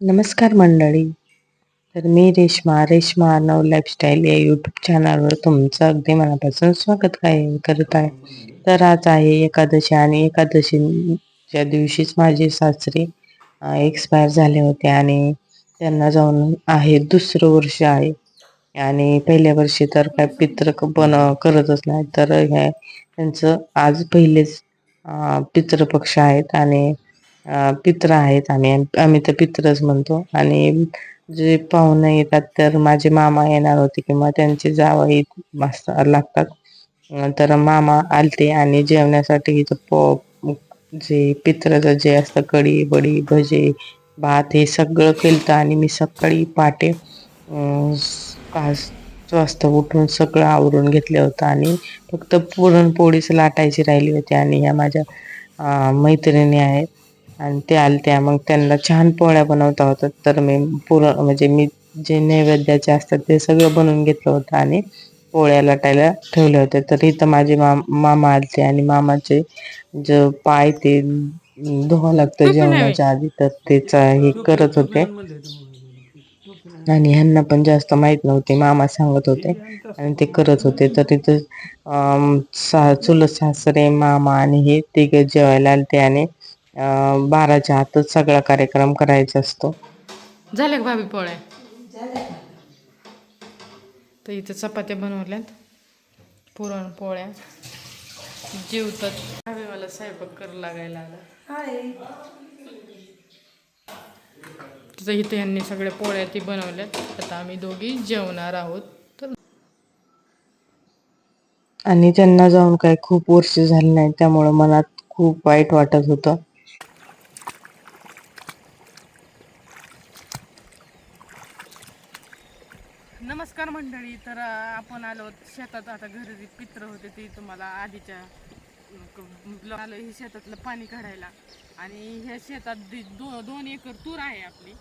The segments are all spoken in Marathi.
नमस्कार मंडळी. तर मी रेश्मा रेश्मा नव लाईफस्टाईल या यूट्यूब चॅनलवर तुमचं अगदी मनापासून स्वागत काय करत आहे. तर आज आहे एकादशी आणि एकादशीच्या दिवशीच माझे सासरे एक्सपायर झाले होते आणि त्यांना जाऊन आहे दुसरं वर्ष आहे. आणि पहिल्या वर्षी तर काय पित्र बन करतच नाही. तर हे त्यांचं आज पहिलेच पितृपक्ष आहेत आणि पित्र आहेत आम्ही आम्ही तर पित्रच म्हणतो. आणि जे पाहुणे येतात तर माझे मामा येणार होते किंवा त्यांचे जावई मस्त लागतात. तर मामा आलते आणि जेवण्यासाठी इथं पो जे पित्राचं जे असतं कढी बडी भजे भात हे सगळं केलं आणि मी सकाळी पहाटे पाच वाजता उठून सगळं आवरून घेतलं होतं आणि फक्त पुरणपोळीच लाटायची राहिली होती. आणि ह्या माझ्या मैत्रिणी आहेत. आणि ते आलत्या मग त्यांना छान पोळ्या बनवता होत्या तर मी पुरण म्हणजे मी जे नैवेद्याचे असतात ते सगळं बनवून घेतलं होतं आणि पोळ्या लाटायला ठेवले होते तर इथं माझे माम मामा आलते आणि मामाचे जे पाय ते धुवा लागतं जेवणाच्या आधी तर तेच हे करत होते. आणि ह्यांना पण जास्त माहीत नव्हते. मामा सांगत होते आणि ते करत होते. तर तिथं अं, सा चुलत सासरे मामा आणि हे तिघे जेवायला आलते आणि बाराच्या आतच सगळा कार्यक्रम करायचा असतो. झाल्या का भाभी पोळ्या? तर इथं चपात्या बनवल्यात. पुरण पोळ्या. जेवतात. भाभी मला स्वयंपाक करू लागायला आला. तिथं इथं यांनी सगळ्या पोळ्या ती बनवल्यात. आता आम्ही दोघी जेवणार आहोत. तर आणि त्यांना जाऊन काय खूप वर्ष झाली नाही त्यामुळं मनात खूप वाईट वाटत होतं. नमस्कार मंडळी तर आपण आलो शेतात. आता घरी पित्र होते ते तुम्हाला आधीच्या आलो आलं हे शेतातलं पाणी काढायला. आणि ह्या शेतात दि- दो दोन एकर तूर आहे आपली.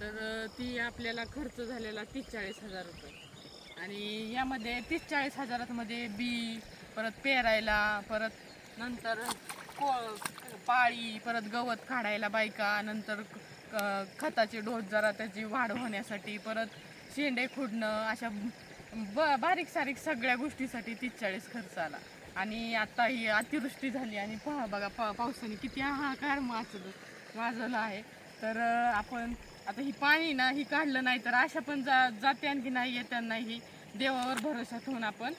तर ती आपल्याला खर्च झालेला तीस चाळीस हजार रुपये. आणि यामध्ये तीस चाळीस हजारातमध्ये बी परत पेरायला परत नंतर को पाळी परत गवत काढायला बायका नंतर खताचे डोस जरा त्याची वाढ होण्यासाठी परत शेंडे खुडणं अशा ब बारीक सारीक सगळ्या गोष्टीसाठी तीस चाळीस खर्च आला. आणि आता ही अतिवृष्टी झाली आणि पहा बघा पा पावसाने किती हाहाकार माचलं वाजवलं आहे. तर आपण आता ही पाणी ना ही काढलं नाही तर अशा पण जा जाते आणखी नाही येत्यांनाही देवावर भरोसा ठेवून आपण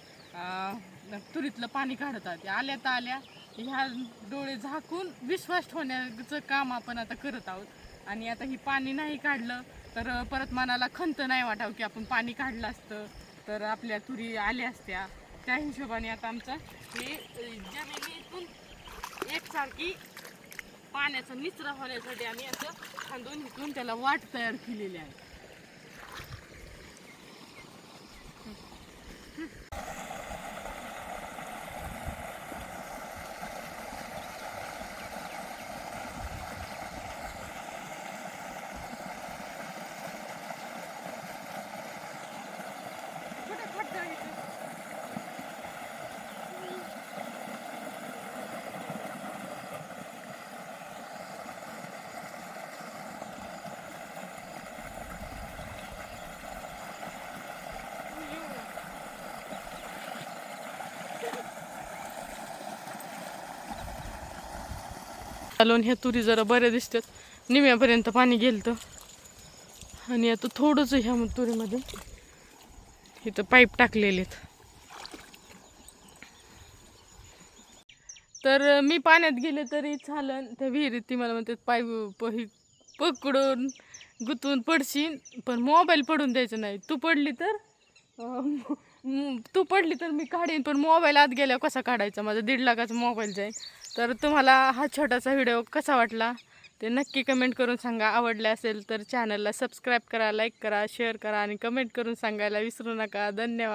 तुरीतलं पाणी काढत आहोत. आल्या तर आल्या ह्या डोळे झाकून विश्वास ठेवण्याचं काम आपण आता करत आहोत. आणि आता ही पाणी नाही काढलं तर परत मनाला खंत नाही वाटावं की आपण पाणी काढलं असतं तर आपल्या तुरी आल्या असत्या. त्या हिशोबाने आता आमचं हे जमिनीतून एकसारखी पाण्याचा निचरा होण्यासाठी आम्ही असं खांदून इथून त्याला वाट तयार केलेली आहे. चालून ह्या तुरी जरा बऱ्या दिसतात. निम्यापर्यंत पाणी गेलतं. आणि आता थोडंच ह्या तुरीमध्ये. इथं पाईप टाकलेले आहेत तर मी पाण्यात गेले तरी चालन. त्या विहिरीत ती मला म्हणतात पाईप ही पकडून गुतवून पडशील पण मोबाईल पडून द्यायचं नाही. तू पडली तर तू पडली तर मी काढीन पण मोबाईल आत गेल्यावर कसा काढायचा? माझा दीड लाखाचा मोबाईल जाईल. तर तुम्हाला हा छोटासा व्हिडिओ कसा वाटला? ते नक्की कमेंट करून सांगा. आवडले असेल तर चॅनलला सबस्क्राईब करा लाईक करा शेअर करा आणि कमेंट करून सांगायला विसरू नका. धन्यवाद.